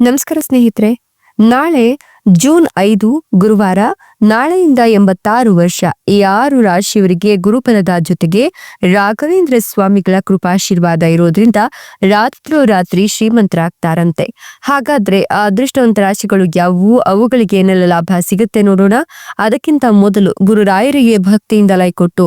ನಮಸ್ಕಾರ ಸ್ನೇಹಿತರೆ, ನಾಳೆ ಜೂನ್ ಐದು ಗುರುವಾರ, ನಾಳೆಯಿಂದ ಎಂಬತ್ತಾರು ವರ್ಷ ಈ ಆರು ರಾಶಿಯವರಿಗೆ ಗುರುಪದದ ಜೊತೆಗೆ ರಾಘವೇಂದ್ರ ಸ್ವಾಮಿಗಳ ಕೃಪಾಶೀರ್ವಾದ ಇರೋದ್ರಿಂದ ರಾತ್ರೋರಾತ್ರಿ ಶ್ರೀಮಂತರಾಗ್ತಾರಂತೆ. ಹಾಗಾದ್ರೆ ಆ ಅದೃಷ್ಟವಂತ ರಾಶಿಗಳು ಯಾವುವು? ಅವುಗಳಿಗೆ ಏನೆಲ್ಲ ಲಾಭ ಸಿಗುತ್ತೆ ನೋಡೋಣ. ಅದಕ್ಕಿಂತ ಮೊದಲು ಗುರುರಾಯರಿಗೆ ಭಕ್ತಿಯಿಂದ ಲೈ ಕೊಟ್ಟು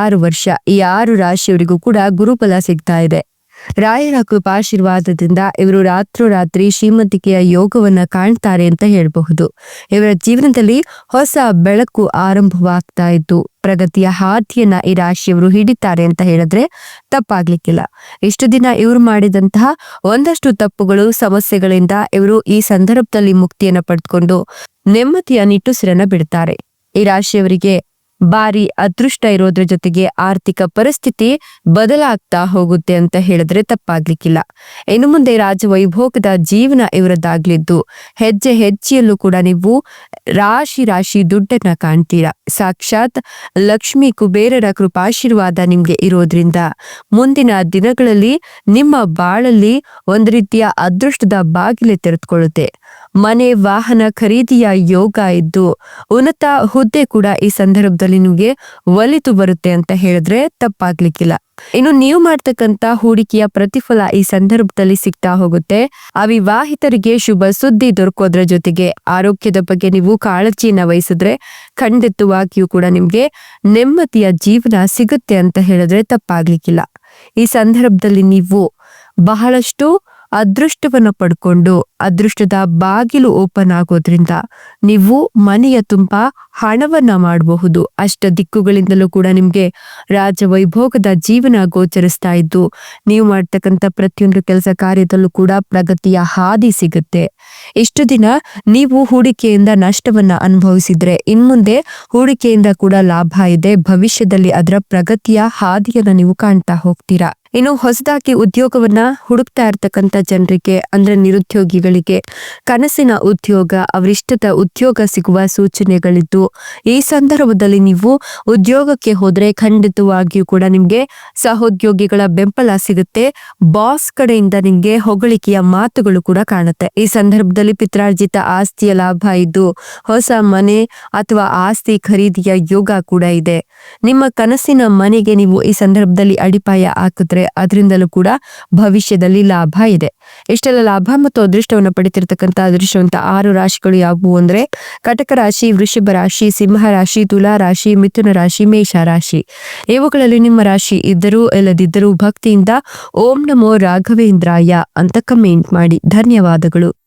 ಎಂಬತ್ತಾರು ವರ್ಷ ಈ ಆರು ರಾಶಿಯವರಿಗೂ ಕೂಡ ಗುರುಫಲ ಸಿಗ್ತಾ ಇದೆ. ರಾಯರ ಕೃಪಾಶೀರ್ವಾದದಿಂದ ಇವರು ರಾತ್ರೋರಾತ್ರಿ ಶ್ರೀಮಂತಿಕೆಯ ಯೋಗವನ್ನ ಕಾಣ್ತಾರೆ ಅಂತ ಹೇಳಬಹುದು. ಇವರ ಜೀವನದಲ್ಲಿ ಹೊಸ ಬೆಳಕು ಆರಂಭವಾಗ್ತಾ ಇತ್ತು ಪ್ರಗತಿಯ ಹಾದಿಯನ್ನ ಈ ರಾಶಿಯವರು ಹಿಡಿತಾರೆ ಅಂತ ಹೇಳಿದ್ರೆ ತಪ್ಪಾಗ್ಲಿಕ್ಕಿಲ್ಲ. ಇಷ್ಟು ದಿನ ಇವರು ಮಾಡಿದಂತಹ ಒಂದಷ್ಟು ತಪ್ಪುಗಳು, ಸಮಸ್ಯೆಗಳಿಂದ ಇವರು ಈ ಸಂದರ್ಭದಲ್ಲಿ ಮುಕ್ತಿಯನ್ನ ಪಡೆದುಕೊಂಡು ನೆಮ್ಮದಿಯ ನಿಟ್ಟುಸಿರನ್ನ ಬಿಡ್ತಾರೆ. ಈ ರಾಶಿಯವರಿಗೆ ಬಾರಿ ಅದೃಷ್ಟ ಇರೋದ್ರ ಜೊತೆಗೆ ಆರ್ಥಿಕ ಪರಿಸ್ಥಿತಿ ಬದಲಾಗ್ತಾ ಹೋಗುತ್ತೆ ಅಂತ ಹೇಳಿದ್ರೆ ತಪ್ಪಾಗ್ಲಿಕ್ಕಿಲ್ಲ. ಇನ್ನು ಮುಂದೆ ರಾಜವೈಭೋಗದ ಜೀವನ ಇವರದ್ದಾಗ್ಲಿದ್ದು ಹೆಜ್ಜೆ ಹೆಜ್ಜೆಯಲ್ಲೂ ಕೂಡ ನೀವು ರಾಶಿ ರಾಶಿ ದುಡ್ಡನ್ನ ಕಾಣ್ತೀರಾ. ಸಾಕ್ಷಾತ್ ಲಕ್ಷ್ಮಿ ಕುಬೇರರ ಕೃಪಾಶೀರ್ವಾದ ನಿಮ್ಗೆ ಇರೋದ್ರಿಂದ ಮುಂದಿನ ದಿನಗಳಲ್ಲಿ ನಿಮ್ಮ ಬಾಳಲ್ಲಿ ಒಂದು ರೀತಿಯ ಅದೃಷ್ಟದ ಬಾಗಿಲೆ ತೆರೆದುಕೊಳ್ಳುತ್ತೆ. ಮನೆ ವಾಹನ ಖರೀದಿಯ ಯೋಗ ಇದ್ದು ಉನ್ನತ ಹುದ್ದೆ ಕೂಡ ಈ ಸಂದರ್ಭದಲ್ಲಿ ನಿಮಗೆ ಒಲಿತು ಬರುತ್ತೆ ಅಂತ ಹೇಳಿದ್ರೆ ತಪ್ಪಾಗ್ಲಿಕ್ಕಿಲ್ಲ. ಇನ್ನು ನೀವು ಮಾಡ್ತಕ್ಕಂತ ಹೂಡಿಕೆಯ ಪ್ರತಿಫಲ ಈ ಸಂದರ್ಭದಲ್ಲಿ ಸಿಗ್ತಾ ಹೋಗುತ್ತೆ. ಅವಿವಾಹಿತರಿಗೆ ಶುಭ ಸುದ್ದಿ ದೊರಕೋದ್ರ ಜೊತೆಗೆ ಆರೋಗ್ಯದ ಬಗ್ಗೆ ನೀವು ಕಾಳಜಿಯನ್ನ ವಹಿಸಿದ್ರೆ ಖಂಡಿತವಾಗಿಯೂ ಕೂಡ ನಿಮ್ಗೆ ನೆಮ್ಮದಿಯ ಜೀವನ ಸಿಗುತ್ತೆ ಅಂತ ಹೇಳಿದ್ರೆ ತಪ್ಪಾಗ್ಲಿಕ್ಕಿಲ್ಲ. ಈ ಸಂದರ್ಭದಲ್ಲಿ ನೀವು ಬಹಳಷ್ಟು ಅದೃಷ್ಟವನ್ನ ಪಡ್ಕೊಂಡು ಅದೃಷ್ಟದ ಬಾಗಿಲು ಓಪನ್ ಆಗೋದ್ರಿಂದ ನೀವು ಮನೆಯ ತುಂಬ ಹಣವನ್ನ ಮಾಡಬಹುದು. ಅಷ್ಟ ದಿಕ್ಕುಗಳಿಂದಲೂ ಕೂಡ ನಿಮ್ಗೆ ರಾಜವೈಭೋಗದ ಜೀವನ ಗೋಚರಿಸ್ತಾ ಇದ್ದು, ನೀವು ಮಾಡ್ತಕ್ಕಂಥ ಪ್ರತಿಯೊಂದು ಕೆಲಸ ಕಾರ್ಯದಲ್ಲೂ ಕೂಡ ಪ್ರಗತಿಯ ಹಾದಿ ಸಿಗುತ್ತೆ. ಇಷ್ಟು ದಿನ ನೀವು ಹೂಡಿಕೆಯಿಂದ ನಷ್ಟವನ್ನ ಅನುಭವಿಸಿದ್ರೆ ಇನ್ಮುಂದೆ ಹೂಡಿಕೆಯಿಂದ ಕೂಡ ಲಾಭ ಇದೆ. ಭವಿಷ್ಯದಲ್ಲಿ ಅದರ ಪ್ರಗತಿಯ ಹಾದಿಯನ್ನ ನೀವು ಕಾಣ್ತಾ ಹೋಗ್ತೀರಾ. ಇನ್ನು ಹೊಸದಾಗಿ ಉದ್ಯೋಗವನ್ನ ಹುಡುಕ್ತಾ ಇರತಕ್ಕಂಥ ಜನರಿಗೆ, ಅಂದ್ರೆ ನಿರುದ್ಯೋಗಿಗಳಿಗೆ, ಕನಸಿನ ಉದ್ಯೋಗ, ಅವರಿಷ್ಟದ ಉದ್ಯೋಗ ಸಿಗುವ ಸೂಚನೆಗಳಿದ್ದು, ಈ ಸಂದರ್ಭದಲ್ಲಿ ನೀವು ಉದ್ಯೋಗಕ್ಕೆ ಹೋದ್ರೆ ಖಂಡಿತವಾಗಿಯೂ ಕೂಡ ನಿಮ್ಗೆ ಸಹೋದ್ಯೋಗಿಗಳ ಬೆಂಬಲ ಸಿಗುತ್ತೆ. ಬಾಸ್ ಕಡೆಯಿಂದ ನಿಮ್ಗೆ ಹೊಗಳಿಕೆಯ ಮಾತುಗಳು ಕೂಡ ಕಾಣುತ್ತೆ. ಈ ಸಂದರ್ಭದಲ್ಲಿ ಪಿತ್ರಾರ್ಜಿತ ಆಸ್ತಿಯ ಲಾಭ ಇದ್ದು ಹೊಸ ಮನೆ ಅಥವಾ ಆಸ್ತಿ ಖರೀದಿಯ ಯೋಗ ಕೂಡ ಇದೆ. ನಿಮ್ಮ ಕನಸಿನ ಮನೆಗೆ ನೀವು ಈ ಸಂದರ್ಭದಲ್ಲಿ ಅಡಿಪಾಯ ಹಾಕಿದ್ರೆ ಅದರಿಂದಲೂ ಕೂಡ ಭವಿಷ್ಯದಲ್ಲಿ ಲಾಭ ಇದೆ. ಇಷ್ಟೆಲ್ಲ ಲಾಭ ಮತ್ತು ಅದೃಷ್ಟವನ್ನು ಪಡಿತಿರ್ತಕ್ಕಂಥ ಅದೃಷ್ಟವಂತ ಆರು ರಾಶಿಗಳು ಯಾವುವು ಅಂದ್ರೆ ಕಟಕ ರಾಶಿ, ವೃಷಭ ರಾಶಿ, ಸಿಂಹ ರಾಶಿ, ತುಲಾ ರಾಶಿ, ಮಿಥುನ ರಾಶಿ, ಮೇಷ ರಾಶಿ. ಇವುಗಳಲ್ಲಿ ನಿಮ್ಮ ರಾಶಿ ಇದ್ದರೂ ಇಲ್ಲದಿದ್ದರೂ ಭಕ್ತಿಯಿಂದ ಓಂ ನಮೋ ರಾಘವೇಂದ್ರಾಯ ಅಂತ ಕಮೆಂಟ್ ಮಾಡಿ. ಧನ್ಯವಾದಗಳು.